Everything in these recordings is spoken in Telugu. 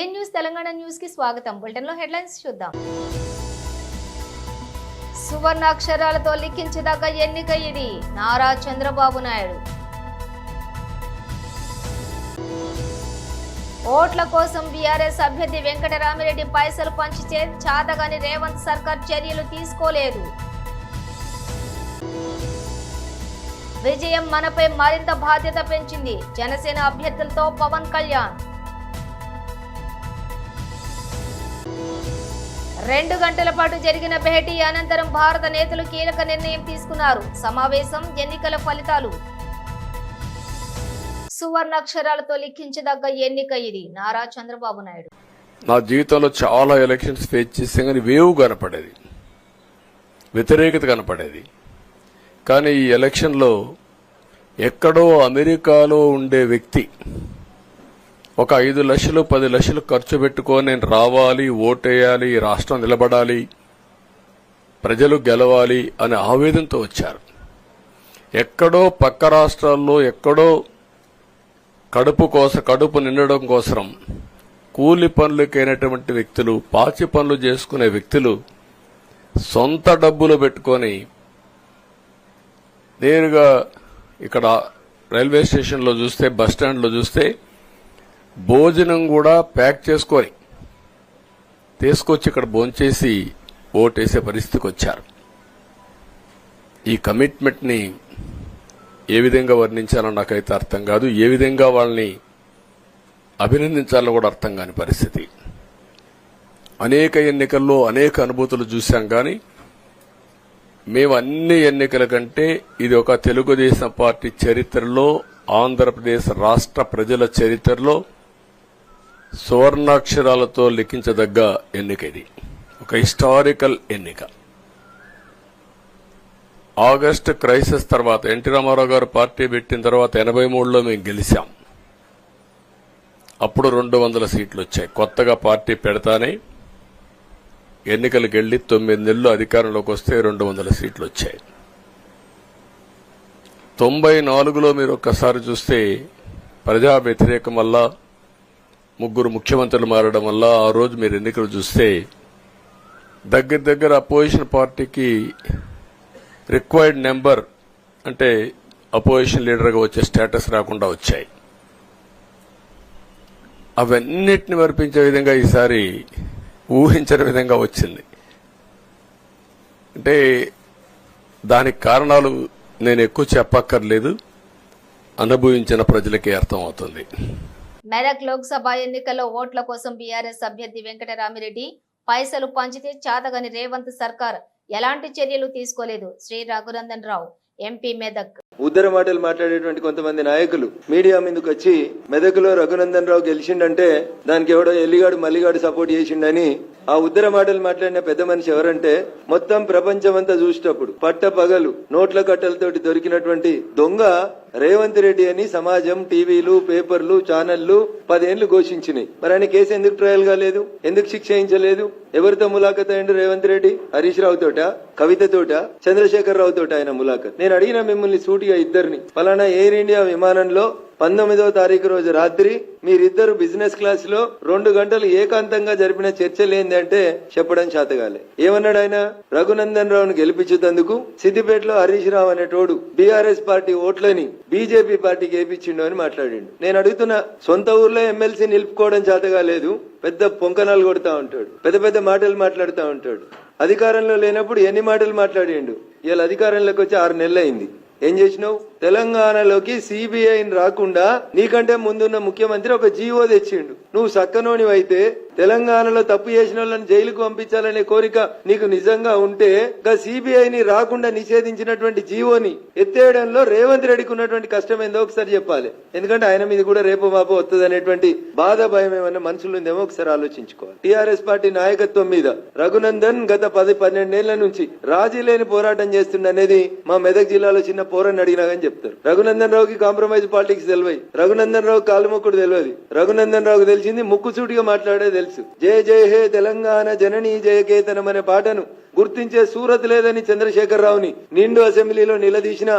ఇండియన్ న్యూస్ తెలంగాణ న్యూస్కి స్వాగతం. బులెటిన్లో హెడ్లైన్స్ చూద్దాం. సువర్ణాక్షరాలతో లిఖించదగ్గ ఎన్నిక ఇది. నారా చంద్రబాబు నాయుడు. ఓట్ల కోసం బీఆర్ఎస్ అభ్యర్థి వెంకటరామిరెడ్డి పైసలు పంచితే చాతగాని రేవంత్ సర్కార్ చర్యలు తీసుకోలేదు. విజయం మనపై మరింత బాధ్యత పెంచింది. జనసేన అభ్యర్థులతో పవన్ కళ్యాణ్. రెండు గంటల పాటు జరిగిన భేటీ అనంతరం భారత నేతలు కీలక నిర్ణయం తీసుకున్నారు. సమావేశం ఎన్నికల ఫలితాలు. సువర్ణాక్షరాలతో లిఖించదగ్గ ఎన్నిక ఇది. నారా చంద్రబాబు నాయుడు. నా జీవితంలో చాలా ఎలక్షన్స్ ఫేస్ చేస్తే కానీ వేవ్ కనపడేది. వ్యతిరేకత కనపడేది. కానీ ఈ ఎలక్షన్లో ఎక్కడో అమెరికాలో ఉండే వ్యక్తి ఒక ఐదు లక్షలు పది లక్షలు ఖర్చు పెట్టుకొని నేను రావాలి ఓటేయాలి రాష్ట్రం నిలబడాలి ప్రజలు గెలవాలి అనే ఆవేదనతో వచ్చారు. ఎక్కడో పక్క రాష్ట్రాల్లో ఎక్కడో కడుపు కోస కడుపు నిండడం కోసం కూలి పనులకైనటువంటి వ్యక్తులు పాచి పనులు చేసుకునే వ్యక్తులు సొంత డబ్బులు పెట్టుకొని నేరుగా ఇక్కడ రైల్వే స్టేషన్లో చూస్తే బస్ స్టాండ్లో చూస్తే భోజనం కూడా ప్యాక్ చేసుకొని తీసుకొచ్చి ఇక్కడ భోంచేసి ఓటేసే పరిస్థితికి వచ్చారు. ఈ కమిట్మెంట్ని ఏ విధంగా వర్ణించాలో నాకైతే అర్థం కాదు. ఏ విధంగా వాళ్ళని అభినందించాలో కూడా అర్థం కాని పరిస్థితి. అనేక ఎన్నికల్లో అనేక అనుభూతులు చూశాం కానీ మేము అన్ని ఎన్నికల కంటే ఇది ఒక తెలుగుదేశం పార్టీ చరిత్రలో ఆంధ్రప్రదేశ్ రాష్ట్ర ప్రజల చరిత్రలో సువర్ణాక్షరాలతో లిఖించదగ్గ ఎన్నిక ఇది ఒక హిస్టారికల్ ఎన్నిక. ఆగస్ట్ క్రైసిస్ తర్వాత ఎన్టీ రామారావు గారు పార్టీ పెట్టిన తర్వాత ఎనభై మూడులో మేము గెలిచాం. అప్పుడు రెండు వందల సీట్లు వచ్చాయి కొత్తగా పార్టీ పెడతానే ఎన్నికలకు వెళ్ళి తొమ్మిది నెలలు అధికారంలోకి వస్తే రెండు వందల సీట్లు వచ్చాయి తొంభై నాలుగులో మీరు ఒక్కసారి చూస్తే ప్రజా వ్యతిరేకం వల్ల ముగ్గురు ముఖ్యమంత్రులు మారడం వల్ల ఆ రోజు మీరు ఎన్నికలు చూస్తే దగ్గర దగ్గర అపోజిషన్ పార్టీకి రిక్వైర్డ్ నెంబర్ అంటే అపోజిషన్ లీడర్గా వచ్చే స్టేటస్ రాకుండా వచ్చాయి. అవన్నిటిని వర్పించే విధంగా ఈసారి ఊహించని విధంగా వచ్చింది. అంటే దానికి కారణాలు నేను ఎక్కువ చెప్పక్కర్లేదు. అనుభవించిన ప్రజలకే అర్థమవుతుంది. మెదక్ లోక్సభ ఎన్నికల్లో ఓట్ల కోసం బీఆర్ఎస్ అభ్యర్థి వెంకటరామిరెడ్డి పైసలు పంచితే చాతగని రేవంత్ సర్కార్ ఎలాంటి చర్యలు తీసుకోలేదు? శ్రీ రఘునందన్ రావు ఎంపీ మెదక్. ఉద్దర మాటలు మాట్లాడేటువంటి కొంతమంది నాయకులు మీడియా మీదకి వచ్చి మెదకులో రఘునందన్ రావు గెలిచిండంటే దానికి ఎవడో ఎల్లిగాడు మల్లిగాడు సపోర్ట్ చేసిండని ఆ ఉద్దర మాటలు మాట్లాడిన పెద్ద మనిషి ఎవరంటే మొత్తం ప్రపంచం అంతా చూసేటప్పుడు పట్ట పగలు నోట్ల కట్టలతోటి దొరికినటువంటి దొంగ రేవంత్ రెడ్డి అని సమాజం టీవీలు పేపర్లు ఛానళ్ళు పదేళ్ళు ఘోషించినాయి. మరి ఆయన కేసు ఎందుకు ట్రయల్ కాలేదు? ఎందుకు శిక్ష వేయించలేదు ఎవరితో ములాఖత్ అయ్యండి రేవంత్ రెడ్డి? హరీష్ రావు తోట? కవిత తోట? చంద్రశేఖర్ రావు తోట ఆయన ములాఖత్? నేను అడిగిన మిమ్మల్ని సూటిగా ఇద్దరిని. ఫలానా ఎయిర్ ఇండియా విమానంలో పంతొమ్మిదవ తారీఖు రోజు రాత్రి మీరిద్దరు బిజినెస్ క్లాస్లో రెండు గంటలు ఏకాంతంగా జరిపిన చర్చలు ఏంటంటే చెప్పడం చేతగాలి ఏమన్నాడు ఆయన? రఘునందన్ రావును గెలిపించేందుకు సిద్దిపేటలో హరీష్ రావు అనేటోడు బీఆర్ఎస్ పార్టీ ఓట్లని బీజేపీ పార్టీకి వేపించిండు అని మాట్లాడిండు. నేను అడుగుతున్నా సొంత ఊర్లో ఎమ్మెల్సీ నిలుపుకోవడం చేతగాలేదు పెద్ద పొంకనాలు కొడతా ఉంటాడు. పెద్ద పెద్ద మాటలు మాట్లాడుతూ ఉంటాడు. అధికారంలో లేనప్పుడు ఎన్ని మాటలు మాట్లాడిండు? ఇవాళ అధికారంలోకి వచ్చి ఆరు నెలలు అయింది ఏం చేసినావు? తెలంగాణలోకి సిబిఐని రాకుండా నీకంటే ముందున్న ముఖ్యమంత్రి ఒక జీవో తెచ్చిండు. నువ్వు సక్కనోనివైతే తెలంగాణలో తప్పు చేసిన వాళ్ళని జైలుకు పంపించాలనే కోరిక నీకు నిజంగా ఉంటే సిబిఐని రాకుండా నిషేధించినటువంటి జీవోని ఎత్తేయడంలో రేవంత్ రెడ్డికి ఉన్నటువంటి కష్టం ఏందో ఒకసారి చెప్పాలి. ఎందుకంటే ఆయన మీద కూడా రేపు మాపు వస్తుంది అనేటువంటి బాధ భయం ఏమైనా మనసులో ఉందేమో ఒకసారి ఆలోచించుకోవాలి. టీఆర్ఎస్ పార్టీ నాయకత్వం మీద రఘునందన్ గత పది పన్నెండేళ్ళ నుంచి రాజీ లేని పోరాటం చేస్తుండనేది మా మెదక్ జిల్లాలో చిన్న పోరని అడిగినా కానీ చెప్తారు. రఘునందన్ రావుకి కాంప్రమైజ్ పాలిటిక్స్ తెలివై రఘునందన్ రావు కాలుమొక్కుడు తెలియదు రఘునందన్ రావుకి తెలిసింది ముక్కుచూటిగా మాట్లాడే తెలుసు. జయ జయ హే తెలంగాణ జననీ జయకేతనం అనే పాటను గుర్తించే సూరత్ లేదని చంద్రశేఖర్ రావుని నిండు అసెంబ్లీలో నిలదీసిన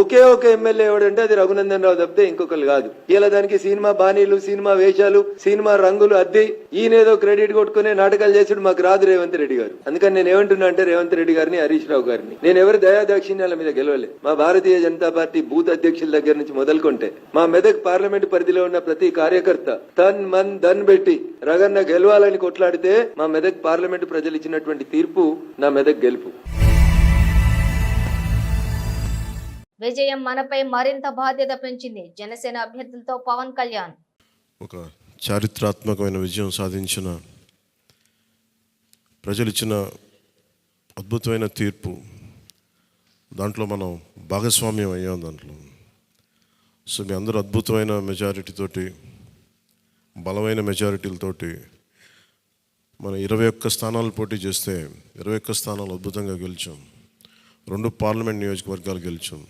ఒకే ఒక ఎమ్మెల్యే ఎవడంటే అది రఘునందన్ రావు తప్పితే ఇంకొకరు కాదు. ఇలా దానికి సినిమా బాణీలు సినిమా వేషాలు సినిమా రంగులు అద్ది ఈయనేదో క్రెడిట్ కొట్టుకునే నాటకాలు చేసుడు మాకు రాదు రేవంత్ రెడ్డి గారు. అందుకని నేను ఏమంటున్నా అంటే రేవంత్ రెడ్డి గారిని హరీష్ రావు గారిని. నేను ఎవరి దయాదాక్షిణ్యాల మీద గెలవలే. మా భారతీయ జనతా పార్టీ బూత్ అధ్యక్షుల దగ్గర నుంచి మొదలుకుంటే మా మెదక్ పార్లమెంట్ పరిధిలో ఉన్న ప్రతి కార్యకర్త తన్ మన్ ధన్ పెట్టి రగన్న గెలవాలని కొట్లాడితే మా మెదక్ పార్లమెంట్ ప్రజలు ఇచ్చినటువంటి తీర్పు నా మెదక్ గెలుపు. విజయం మనపై మరింత బాధ్యత పెంచింది జనసేన అభ్యర్థులతో పవన్ కళ్యాణ్. ఒక చారిత్రాత్మకమైన విజయం సాధించిన ప్రజలు ఇచ్చిన అద్భుతమైన తీర్పు. దాంట్లో మనం భాగస్వామ్యం అయ్యాం దాంట్లో. సో మీ అందరూ అద్భుతమైన మెజారిటీతోటి బలమైన మెజారిటీలతోటి మనం ఇరవై ఒక్క స్థానాలు పోటీ చేస్తే ఇరవై ఒక్క స్థానాలు అద్భుతంగా గెలిచాం. రెండు పార్లమెంట్ నియోజకవర్గాలు గెలిచాం.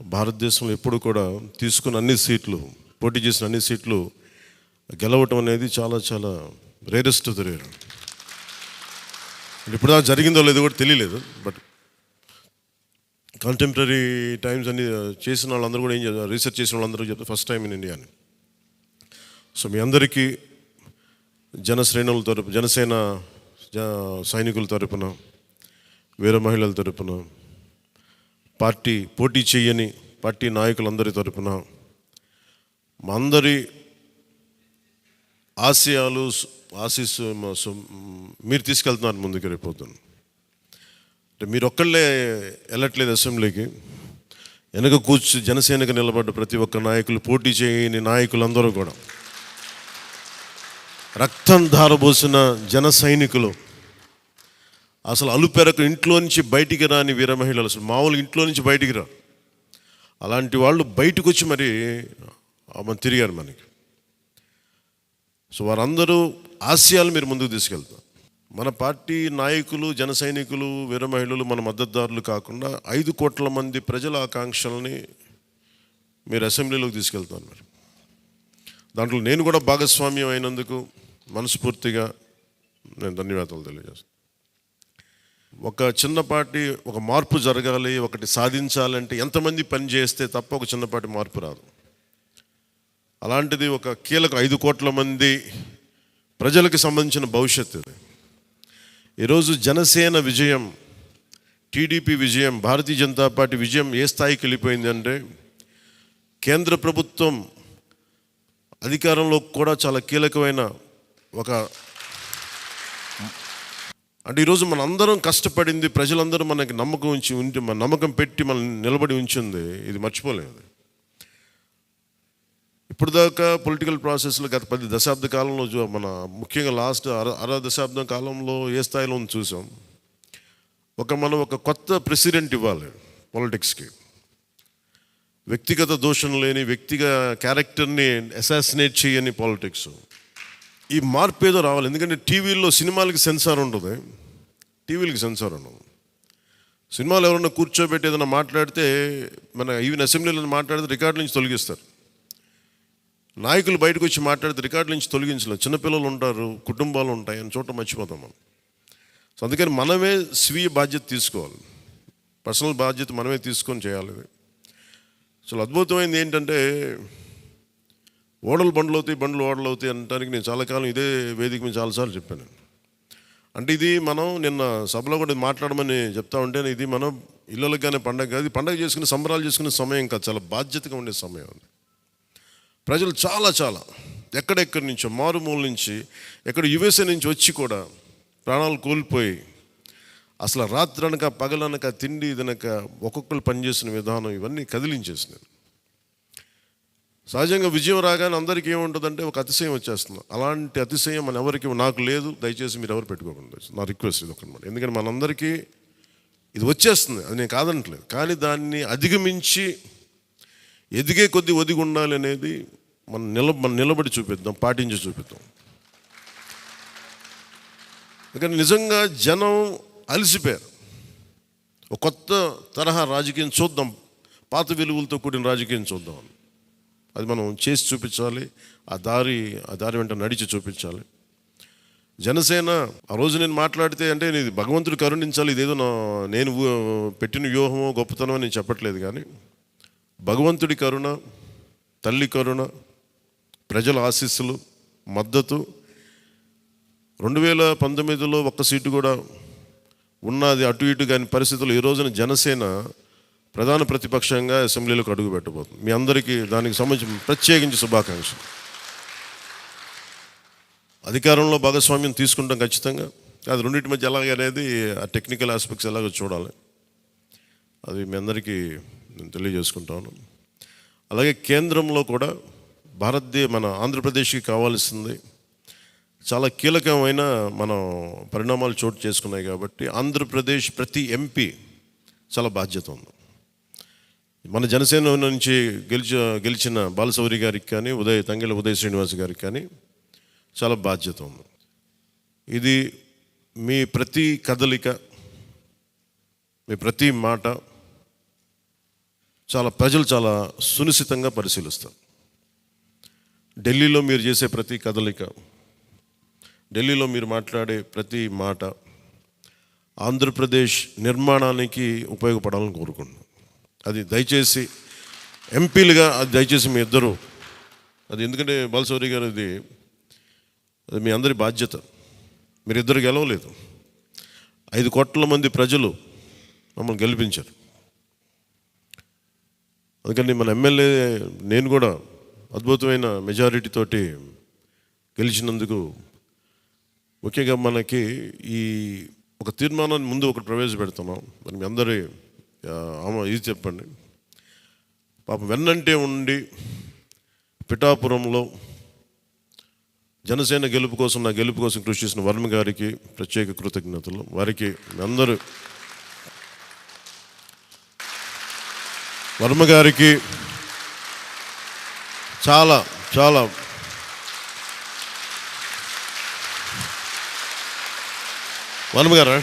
భారతదేశంలో ఎప్పుడు కూడా తీసుకున్న అన్ని సీట్లు పోటీ చేసిన అన్ని సీట్లు గెలవటం అనేది చాలా చాలా రేరెస్ట్ రేర్ ఇప్పుడు దాకా జరిగిందో లేదో కూడా తెలియలేదు బట్ కంటెంపరీ టైమ్స్ అన్ని చేసిన వాళ్ళందరూ కూడా ఏం చేస్తారు రీసెర్చ్ చేసిన వాళ్ళందరూ చెప్తారు ఫస్ట్ టైం ఇన్ ఇండియా అని. సో మీ అందరికీ జన శ్రేణుల తరపు జనసేన జ- సైనికుల తరపున వీర మహిళల తరపున పార్టీ పోటీ చేయని పార్టీ నాయకులందరి తరపున మా అందరి ఆశయాలు ఆశీస్సు మీరు తీసుకెళ్తున్నారు ముందుకు రేపోతున్నాను అంటే మీరు ఒక్కళ్ళే వెళ్ళట్లేదు అసెంబ్లీకి వెనక కూర్చు జనసేనకు నిలబడ్డ ప్రతి ఒక్క నాయకులు పోటీ చేయని నాయకులందరూ కూడా రక్తం ధారబోసిన జన సైనికులు. అసలు అలుపెరకు ఇంట్లో నుంచి బయటికి రాని వీర మహిళలు అసలు మామూలుగా ఇంట్లో నుంచి బయటికి రా. అలాంటి వాళ్ళు బయటకు వచ్చి మరి ఆ తిరిగారు మనకి. సో వారందరూ ఆశయాలు మీరు ముందుకు తీసుకెళ్తారు. మన పార్టీ నాయకులు జన సైనికులు వీర మహిళలు మన మద్దతుదారులు కాకుండా ఐదు కోట్ల మంది ప్రజల ఆకాంక్షల్ని మీరు అసెంబ్లీలోకి తీసుకెళ్తాను మరి. దాంట్లో నేను కూడా భాగస్వామ్యం అయినందుకు మనస్ఫూర్తిగా నేను ధన్యవాదాలు తెలియజేస్తాను. ఒక చిన్నపాటి ఒక మార్పు జరగాలి ఒకటి సాధించాలంటే ఎంతమంది పని చేస్తే తప్ప ఒక చిన్నపాటి మార్పు రాదు. అలాంటిది ఒక కీలక ఐదు కోట్ల మంది ప్రజలకు సంబంధించిన భవిష్యత్తు ఇది. ఈరోజు జనసేన విజయం టీడీపీ విజయం భారతీయ జనతా పార్టీ విజయం ఏ స్థాయికి వెళ్ళిపోయింది అంటే కేంద్ర ప్రభుత్వం అధికారంలో కూడా చాలా కీలకమైన ఒక అంటే ఈరోజు మన అందరం కష్టపడింది ప్రజలందరూ మనకి నమ్మకం ఉంచి ఉంటే మన నమ్మకం పెట్టి మనం నిలబడి ఉంచింది. ఇది మర్చిపోలేదు ఇప్పుడు దాకా పొలిటికల్ ప్రాసెస్లో గత పది దశాబ్ద కాలంలో మన ముఖ్యంగా లాస్ట్ అర అర దశాబ్దం కాలంలో ఏ స్థాయిలో ఉంది చూసాం. ఒక మనం ఒక కొత్త ప్రెసిడెంట్ ఇవ్వాలి పాలిటిక్స్కి. వ్యక్తిగత దోషం లేని వ్యక్తిగత క్యారెక్టర్ని అసాసినేట్ చేయని పాలిటిక్స్. ఈ మార్పు ఏదో రావాలి. ఎందుకంటే టీవీల్లో సినిమాలకి సెన్సార్ ఉంటుంది టీవీలకి సెన్సార్ ఉండదు. సినిమాలు ఎవరన్నా కూర్చోబెట్టి ఏదైనా మాట్లాడితే మన ఈవెన్ అసెంబ్లీలో మాట్లాడితే రికార్డు నుంచి తొలగిస్తారు. నాయకులు బయటకు వచ్చి మాట్లాడితే రికార్డు నుంచి తొలగించలేదు చిన్నపిల్లలు ఉంటారు కుటుంబాలు ఉంటాయి అని చోట మర్చిపోతాం మనం. సో అందుకని మనమే స్వీయ బాధ్యత తీసుకోవాలి. పర్సనల్ బాధ్యత మనమే తీసుకొని చేయాలి. అసలు అద్భుతమైంది ఏంటంటే ఓడలు బండ్లు అవుతాయి బండ్లు ఓడలు అవుతాయి అనడానికి నేను చాలా కాలం ఇదే వేదిక మీద చాలాసార్లు చెప్పాను. అంటే ఇది మనం నిన్న సభలో కూడా మాట్లాడమని చెప్తా ఉంటే ఇది మనం ఇళ్ళకి కానీ పండగ కాదు పండగ చేసుకునే సంబరాలు చేసుకునే సమయం కాదు చాలా బాధ్యతగా ఉండే సమయం అది. ప్రజలు చాలా చాలా ఎక్కడెక్కడి నుంచో మారుమూల నుంచి ఎక్కడ యుఎస్ఏ నుంచి వచ్చి కూడా ప్రాణాలు కోల్పోయి అసలు రాత్రనక పగలనక తిండి ఇదనక ఒక్కొక్కరు పనిచేసిన విధానం ఇవన్నీ కదిలించేసినాను సహజంగా విజయం రాగానే అందరికీ ఏముంటుందంటే ఒక అతిశయం వచ్చేస్తుంది. అలాంటి అతిశయం మన ఎవరికి నాకు లేదు దయచేసి మీరు ఎవరు పెట్టుకోకుండా. నా రిక్వెస్ట్ ఇది ఒకనమాట ఎందుకంటే మనందరికీ ఇది వచ్చేస్తుంది అది నేను కాదనట్లేదు కానీ దాన్ని అధిగమించి ఎదిగే కొద్దీ ఒదిగి ఉండాలి అనేది మనం నిల మనం నిలబడి చూపిద్దాం పాటించి చూపిద్దాం. ఎందుకంటే నిజంగా జనం అలసిపోయారు. ఒక కొత్త తరహా రాజకీయం చూద్దాం పాత విలువలతో కూడిన రాజకీయం చూద్దాం అని. అది మనం చేసి చూపించాలి ఆ దారి ఆ దారి వెంట నడిచి చూపించాలి. జనసేన ఆ రోజు నేను మాట్లాడితే అంటే ఇది భగవంతుడు కరుణించాలి ఇదేదో నా నేను పెట్టిన వ్యూహమో గొప్పతనమో నేను చెప్పట్లేదు కానీ భగవంతుడి కరుణ తల్లి కరుణ ప్రజల ఆశీస్సులు మద్దతు రెండు వేల పంతొమ్మిదిలో ఒక్క సీటు కూడా ఉన్నది అటు ఇటు కాని పరిస్థితులు. ఈ రోజున జనసేన ప్రధాన ప్రతిపక్షంగా అసెంబ్లీలోకి అడుగు పెట్టబోతుంది. మీ అందరికీ దానికి సంబంధించి ప్రత్యేకించి శుభాకాంక్షలు. అధికారంలో భాగస్వామ్యం తీసుకుంటాం ఖచ్చితంగా. అది రెండింటి మధ్య ఎలాగనేది ఆ టెక్నికల్ ఆస్పెక్ట్స్ ఎలాగో చూడాలి. అది మీ అందరికీ నేను తెలియజేసుకుంటాను అలాగే కేంద్రంలో కూడా భారతదేశ మన ఆంధ్రప్రదేశ్కి కావాల్సింది. చాలా కీలకమైన మనం పరిణామాలు చోటు చేసుకున్నాయి కాబట్టి ఆంధ్రప్రదేశ్ ప్రతి ఎంపీ చాలా బాధ్యత ఉంది. మన జనసేన నుంచి గెలిచి గెలిచిన బాలసౌరి గారికి కానీ ఉదయ్ తంగెల ఉదయ్ శ్రీనివాస్ గారికి కానీ చాలా బాధ్యత ఉంది. ఇది మీ ప్రతి కదలిక మీ ప్రతి మాట చాలా ప్రజలు చాలా సునిశ్చితంగా పరిశీలిస్తారు. ఢిల్లీలో మీరు చేసే ప్రతి కదలిక ఢిల్లీలో మీరు మాట్లాడే ప్రతి మాట ఆంధ్రప్రదేశ్ నిర్మాణానికి ఉపయోగపడాలని కోరుకుంటున్నాను అది దయచేసి ఎంపీలుగా అది దయచేసి మీ ఇద్దరు అది ఎందుకంటే బాలసౌరి గారు అది అది మీ అందరి బాధ్యత. మీరిద్దరు గెలవలేదు. ఐదు కోట్ల మంది ప్రజలు మమ్మల్ని గెలిపించారు. అందుకని మన ఎమ్మెల్యే నేను కూడా అద్భుతమైన మెజారిటీతోటి గెలిచినందుకు ముఖ్యంగా మనకి ఈ ఒక తీర్మానాన్ని ముందు ఒకటి ప్రవేశపెడుతున్నాం. మరి మీ అందరి అమ్మ ఇది చెప్పండి. పాపం వెన్నంటే ఉండి పిఠాపురంలో జనసేన గెలుపు కోసం నా గెలుపు కోసం కృషి చేసిన వర్మ గారికి ప్రత్యేక కృతజ్ఞతలు. వారికి అందరూ వర్మ గారికి చాలా చాలా వర్మ గారా?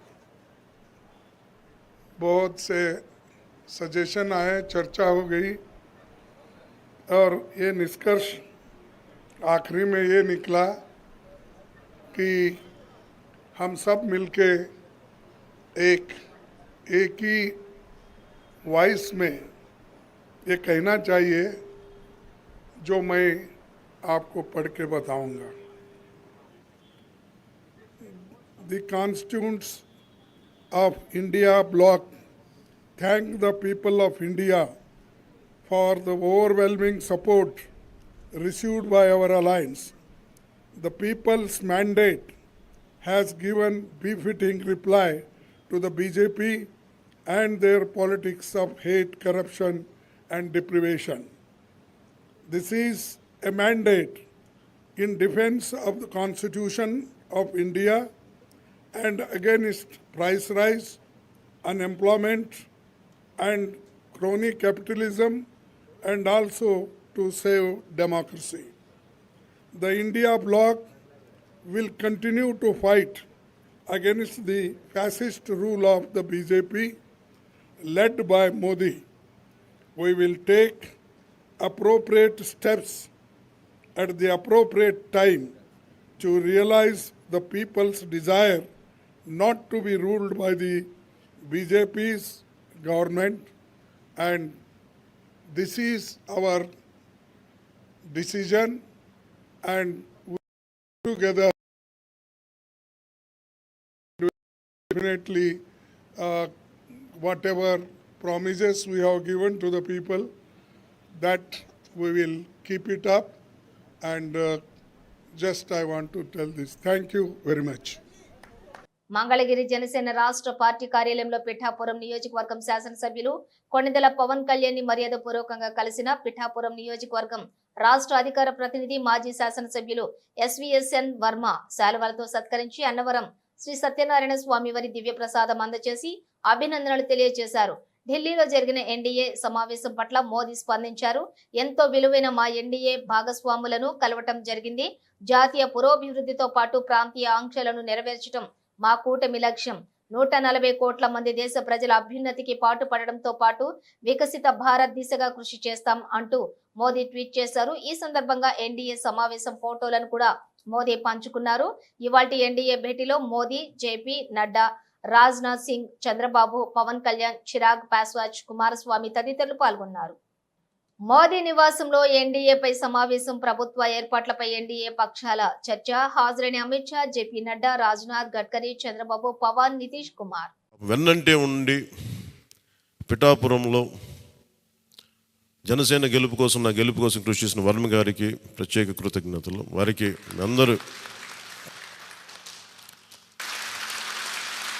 बहुत से सजेशन आए, चर्चा हो गई और ये निष्कर्ष आखिरी में ये निकला कि हम सब मिलके एक एक ही वॉइस में ये कहना चाहिए, जो मैं आपको पढ़ के बताऊँगा। The constituents of India bloc thank the people of India for the overwhelming support received by our alliance. The people's mandate has given befitting reply to the BJP and their politics of hate, corruption, and deprivation. This is a mandate in defense of the Constitution of India and against price rise, unemployment, and crony capitalism, and also to save democracy. The India bloc will continue to fight against the fascist rule of the BJP led by Modi. We will take appropriate steps at the appropriate time to realize the people's desire not to be ruled by the BJP's government and this is our decision and together definitely uh, whatever promises we have given to the people, that we will keep it up. And uh, just I want to tell this. Thank you very much. Mangalagiri Janasena రాష్ట్ర పార్టీ కార్యాలయంలో పిఠాపురం నియోజకవర్గం శాసనసభ్యులు కొణిదెల పవన్ కళ్యాణ్ని మర్యాద పూర్వకంగా కలిసిన పిఠాపురం నియోజకవర్గం రాష్ట్ర అధికార ప్రతినిధి మాజీ శాసనసభ్యులు ఎస్విఎస్ఎన్ వర్మ శాలువలతో సత్కరించి అన్నవరం శ్రీ సత్యనారాయణ స్వామి వారి దివ్య ప్రసాదం అందజేసి అభినందనలు తెలియజేశారు. ఢిల్లీలో జరిగిన ఎన్డీఏ సమావేశం పట్ల మోదీ స్పందించారు. ఎంతో విలువైన మా ఎన్డీఏ భాగస్వాములను కలవటం జరిగింది. జాతీయ పురోభివృద్ధితో పాటు ప్రాంతీయ ఆంక్షలను నెరవేర్చడం మా కూటమి లక్ష్యం నూట నలభై కోట్ల మంది దేశ ప్రజల అభ్యున్నతికి పాటుపడడంతో పాటు వికసిత భారత్ దిశగా కృషి చేస్తాం అంటూ మోదీ ట్వీట్ చేశారు. ఈ సందర్భంగా ఎన్డీఏ సమావేశం ఫోటోలను కూడా మోదీ పంచుకున్నారు. ఇవాల్టి ఎన్డీఏ భేటీలో మోదీ జేపీ నడ్డా రాజ్నాథ్ సింగ్ చంద్రబాబు పవన్ కళ్యాణ్ చిరాగ్ పాస్వాజ్ కుమారస్వామి తదితరులు పాల్గొన్నారు. మోదీ నివాసంలో ఎన్డీఏపై సమావేశం ప్రభుత్వ ఏర్పాట్లపై ఎన్డీఏ పక్షాల చర్చ హాజరైన అమిత్ షా జేపీ నడ్డా రాజ్నాథ్ గడ్కరీ చంద్రబాబు పవన్ నితీష్ కుమార్. వెన్నంటే ఉండి పిఠాపురంలో జనసేన గెలుపు కోసం నా గెలుపు కోసం కృషి చేసిన వర్మ గారికి ప్రత్యేక కృతజ్ఞతలు. వారికి అందరూ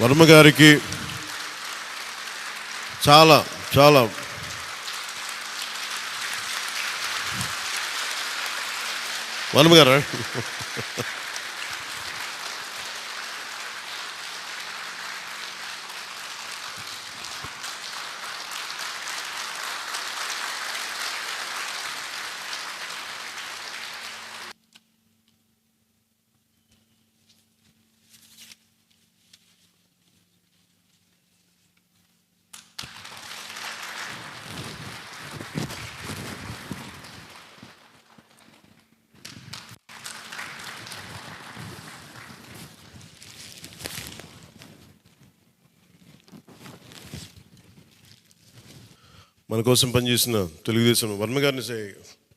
వర్మ గారికి చాలా చాలా వనము గారు మన కోసం పనిచేసిన తెలుగుదేశం వర్మ గారిని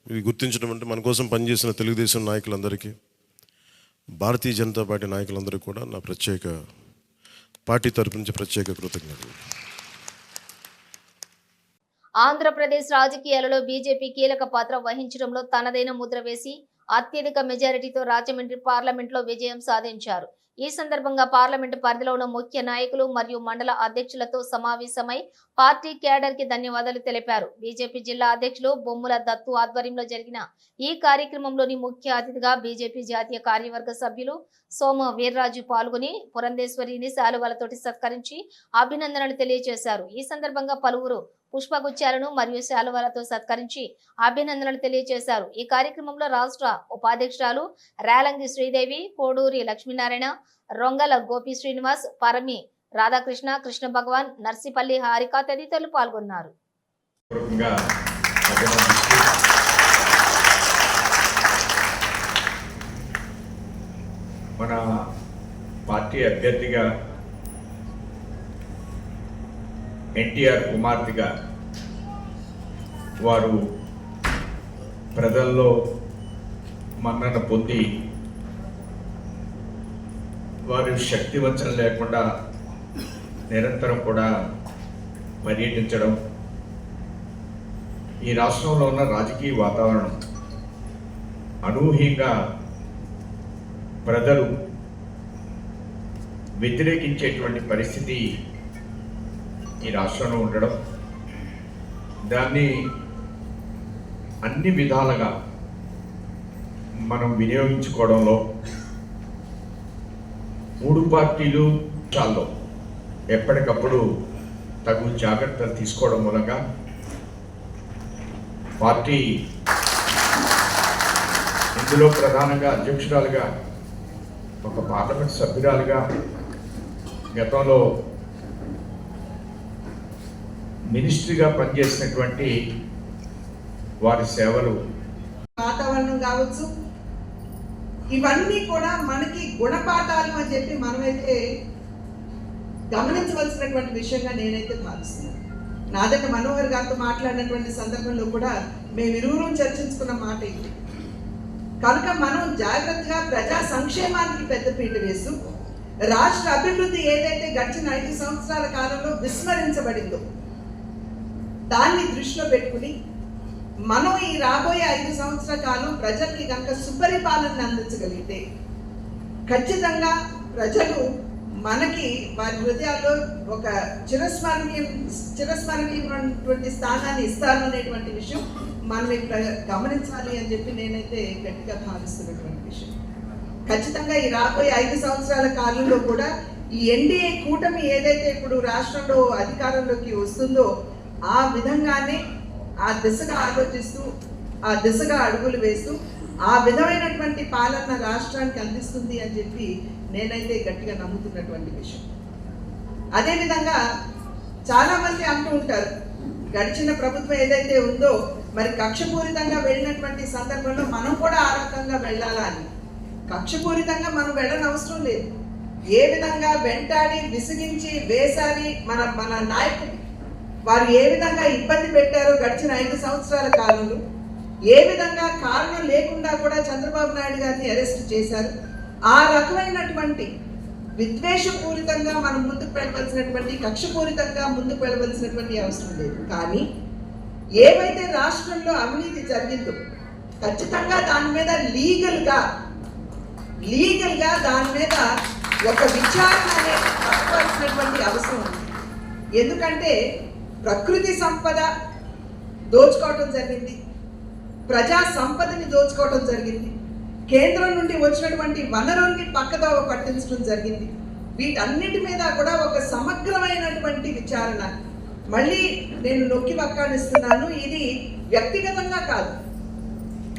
ఇది గుర్తించడం అంటే మన కోసం పనిచేసిన తెలుగుదేశం నాయకులందరికీ భారతీయ జనతా పార్టీ నాయకులందరికీ కూడా నా ప్రత్యేక పార్టీ తరపు నుంచి ప్రత్యేక కృతజ్ఞతలు. ఆంధ్రప్రదేశ్ రాజకీయాలలో బీజేపీ కీలక పాత్ర వహించడంలో తనదైన ముద్ర వేసి అత్యధిక మెజారిటీతో రాజమండ్రి పార్లమెంట్లో విజయం సాధించారు. ఈ సందర్భంగా పార్లమెంటు పరిధిలో ఉన్న ముఖ్య నాయకులు మరియు మండల అధ్యక్షులతో సమావేశమై పార్టీ కేడర్కి ధన్యవాదాలు తెలిపారు. బీజేపీ జిల్లా అధ్యక్షులు బొమ్ముల దత్తు ఆధ్వర్యంలో జరిగిన ఈ కార్యక్రమంలోని ముఖ్య అతిథిగా బీజేపీ జాతీయ కార్యవర్గ సభ్యులు సోమ వీర్రాజు పాల్గొని పురంధేశ్వరిని శాలువలతోటి సత్కరించి అభినందనలు తెలియజేశారు. ఈ సందర్భంగా పలువురు పుష్పగుచ్చాలను మరియు శాలువాలతో సత్కరించి అభినందనలు తెలియజేశారు ఈ కార్యక్రమంలో రాష్ట్ర ఉపాధ్యక్షురాలు రేలంగి శ్రీదేవి కోడూరి లక్ష్మీనారాయణ రొంగల గోపి శ్రీనివాస్ పరమి రాధాకృష్ణ కృష్ణ భగవాన్ నర్సిపల్లి హారిక తదితరులు పాల్గొన్నారు. మన పార్టీ అభ్యర్థిగా ఎన్టీఆర్ కుమార్తెగా వారు ప్రజల్లో మన్నన పొంది వారి శక్తి వంచన లేకుండా నిరంతరం కూడా పర్యటించడం ఈ రాష్ట్రంలో ఉన్న రాజకీయ వాతావరణం అనూహ్యంగా ప్రజలు వ్యతిరేకించేటువంటి పరిస్థితి ఈ రాష్ట్రంలో ఉండడం దాన్ని అన్ని విధాలుగా మనం వినియోగించుకోవడంలో మూడు పార్టీలు చాల్లో ఎప్పటికప్పుడు తగు జాగ్రత్తలు తీసుకోవడం మూలంగా పార్టీ ఇందులో ప్రధానంగా అధ్యక్షురాలుగా ఒక పార్లమెంట్ సభ్యురాలుగా గతంలో మినిస్ట్రీగా పనిచేసినటువంటి వారి సేవలు. వాతావరణం కావచ్చు. ఇవన్నీ కూడా మనకి గుణపాఠాలు అని చెప్పి మనమైతే గమనించవలసినటువంటి విషయంగా నేనైతే భావిస్తున్నాను. నాదట మనోహర్ గారితో మాట్లాడినటువంటి సందర్భంలో కూడా మేము ఇరువురు చర్చించుకున్న మాట ఇది. కనుక మనం జాగ్రత్తగా ప్రజా సంక్షేమానికి పెద్దపీట వేస్తూ రాష్ట్ర అభివృద్ధి ఏదైతే గడిచిన ఐదు సంవత్సరాల కాలంలో విస్మరించబడిందో దాన్ని దృష్టిలో పెట్టుకుని మనం ఈ రాబోయే ఐదు సంవత్సరాల కాలం ప్రజలకి కనుక సుపరిపాలన అందించగలిగితే ఖచ్చితంగా ప్రజలు మనకి వారి హృదయాల్లో ఒక చిరస్మరణీయం చిరస్మరణీయమైనటువంటి స్థానాన్ని ఇస్తారు అనేటువంటి విషయం మనం ఇక్కడ గమనించాలి అని చెప్పి నేనైతే గట్టిగా భావిస్తున్నటువంటి విషయం. ఖచ్చితంగా ఈ రాబోయే ఐదు సంవత్సరాల కాలంలో కూడా ఈ ఎన్డీఏ కూటమి ఏదైతే ఇప్పుడు రాష్ట్రంలో అధికారంలోకి వస్తుందో ఆ విధంగానే ఆ దిశగా ఆలోచిస్తూ ఆ దిశగా అడుగులు వేస్తూ ఆ విధమైనటువంటి పాలన రాష్ట్రానికి అందిస్తుంది అని చెప్పి నేనైతే గట్టిగా నమ్ముతున్నటువంటి విషయం. అదేవిధంగా చాలామంది అంటూ ఉంటారు గడిచిన ప్రభుత్వం ఏదైతే ఉందో మరి కక్షపూరితంగా వెళ్ళినటువంటి సందర్భంలో మనం కూడా ఆ రకంగా వెళ్ళాలా అని. కక్షపూరితంగా మనం వెళ్ళని అవసరం లేదు. ఏ విధంగా వెంటాడి విసిగించి వేసారి మన మన నాయకులు వారు ఏ విధంగా ఇబ్బంది పెట్టారో గడిచిన ఐదు సంవత్సరాల కాలంలో ఏ విధంగా కారణం లేకుండా కూడా చంద్రబాబు నాయుడు గారిని అరెస్ట్ చేశారు ఆ రకమైనటువంటి విద్వేషపూరితంగా మనం ముందుకు వెళ్ళవలసినటువంటి కక్షపూరితంగా ముందుకు వెళ్ళవలసినటువంటి అవసరం లేదు. కానీ ఏవైతే రాష్ట్రంలో అవినీతి జరిగిందో ఖచ్చితంగా దాని మీద లీగల్గా లీగల్గా దాని మీద ఒక విచారణ అనేది జరపవలసినటువంటి అవసరం ఉంది. ఎందుకంటే ప్రకృతి సంపద దోచుకోవటం జరిగింది. ప్రజా సంపదని దోచుకోవటం జరిగింది. కేంద్రం నుండి వచ్చినటువంటి వనరుల్ని పక్కదోవ పట్టించడం జరిగింది. వీటన్నిటి మీద కూడా ఒక సమగ్రమైనటువంటి విచారణ. మళ్ళీ నేను నొక్కి వక్కానిస్తున్నాను ఇది వ్యక్తిగతంగా కాదు.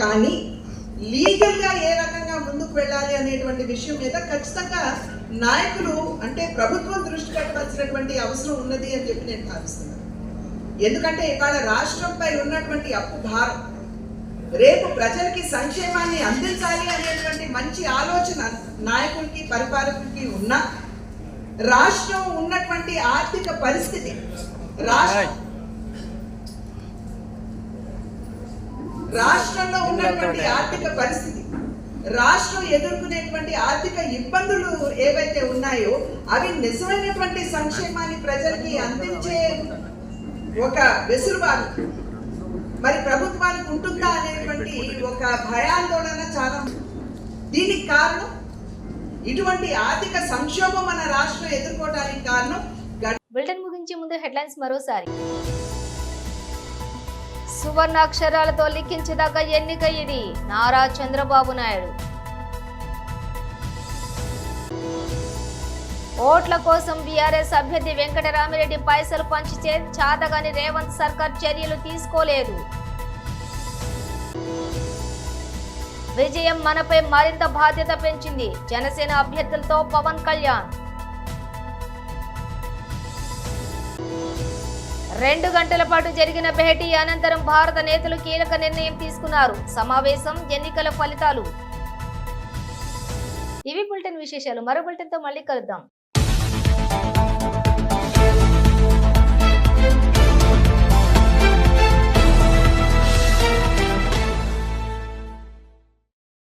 కానీ లీగల్గా ఏ రకంగా ముందుకు వెళ్ళాలి అనేటువంటి విషయం మీద ఖచ్చితంగా నాయకులు అంటే ప్రభుత్వం దృష్టి పెట్టవలసినటువంటి అవసరం ఉన్నది అని చెప్పి నేను భావిస్తున్నాను. ఎందుకంటే ఇవాళ రాష్ట్రంపై ఉన్నటువంటి అప్పు భారం. రేపు ప్రజలకి సంక్షేమాన్ని అందించాలి అనేటువంటి మంచి ఆలోచన నాయకులకి పరిపాలకులకి ఉన్న రాష్ట్రం ఉన్నటువంటి ఆర్థిక పరిస్థితి రాష్ట్రం రాష్ట్రంలో ఉన్నటువంటి ఆర్థిక పరిస్థితి రాష్ట్రం ఎదుర్కొనేటువంటి ఆర్థిక ఇబ్బందులు ఏవైతే ఉన్నాయో అవి నిజమైనటువంటి సంక్షేమాన్ని ప్రజలకి అందించే ఒక వెసులుబాటు. మరి ప్రభుత్వానికి ఉంటుందా అనేటువంటి ఒక భయాందోళన చాలా దీనికి కారణం ఇటువంటి ఆర్థిక సంక్షోభం మన రాష్ట్రం ఎదుర్కోవడానికి కారణం బులెటిన్ ముగించే ముందు హెడ్లైన్స్ మరోసారి. సువర్ణాక్షరాలతో లిఖించదగ్గ ఎన్నిక ఇది నారా చంద్రబాబు నాయుడు. ఓట్ల కోసం బీఆర్ఎస్ అభ్యర్థి వెంకటరామిరెడ్డి పైసలు పంచితే చాతగాని రేవంత్ సర్కార్ చర్యలు తీసుకోలేదు. విజయం మనపై మరింత బాధ్యత పెంచింది జనసేన అభ్యర్థులతో పవన్ కళ్యాణ్. రెండు గంటల పాటు జరిగిన భేటీ అనంతరం భారత నేతలు కీలక నిర్ణయం తీసుకున్నారు. సమావేశం ఎన్నికల ఫలితాలు. ఇవి బులెటిన్ విశేషాలు. మరో బులెటిన్తో మళ్ళీ కలుద్దాం.